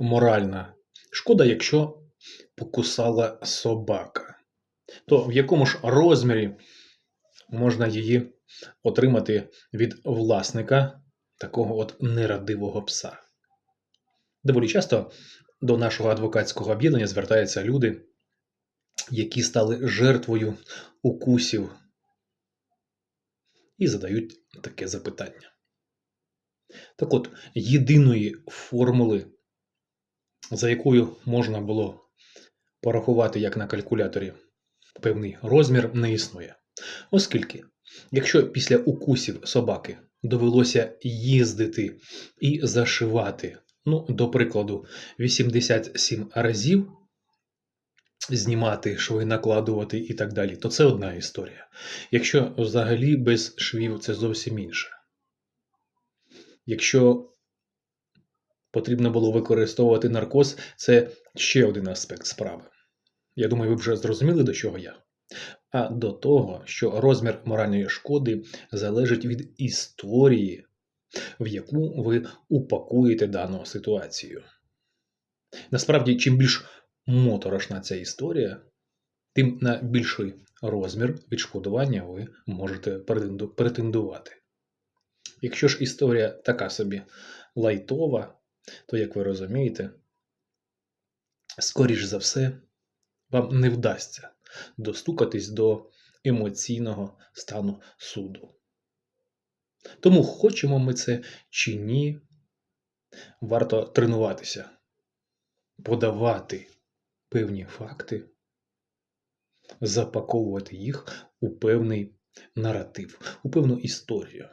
моральна шкода, якщо покусала собака, то в якому ж розмірі можна її отримати від власника такого от нерадивого пса? Доволі часто до нашого адвокатського об'єднання звертаються люди, які стали жертвою укусів, і задають таке запитання. Так от, єдиної формули, за якою можна було порахувати як на калькуляторі певний розмір, не існує. Оскільки, якщо після укусів собаки довелося їздити і зашивати, ну, до прикладу, 87 разів, знімати шви, накладувати і так далі, то це одна історія. Якщо взагалі без швів це зовсім інше. Якщо потрібно було використовувати наркоз, це ще один аспект справи. Я думаю, ви вже зрозуміли, до чого я. А до того, що розмір моральної шкоди залежить від історії, в яку ви упакуєте дану ситуацію. Насправді, чим більш моторошна ця історія, тим на більший розмір відшкодування ви можете претендувати. Якщо ж історія така собі лайтова, то, як ви розумієте, скоріш за все, вам не вдасться достукатись до емоційного стану суду. Тому хочемо ми це чи ні, варто тренуватися, подавати певні факти, запаковувати їх у певний наратив, у певну історію.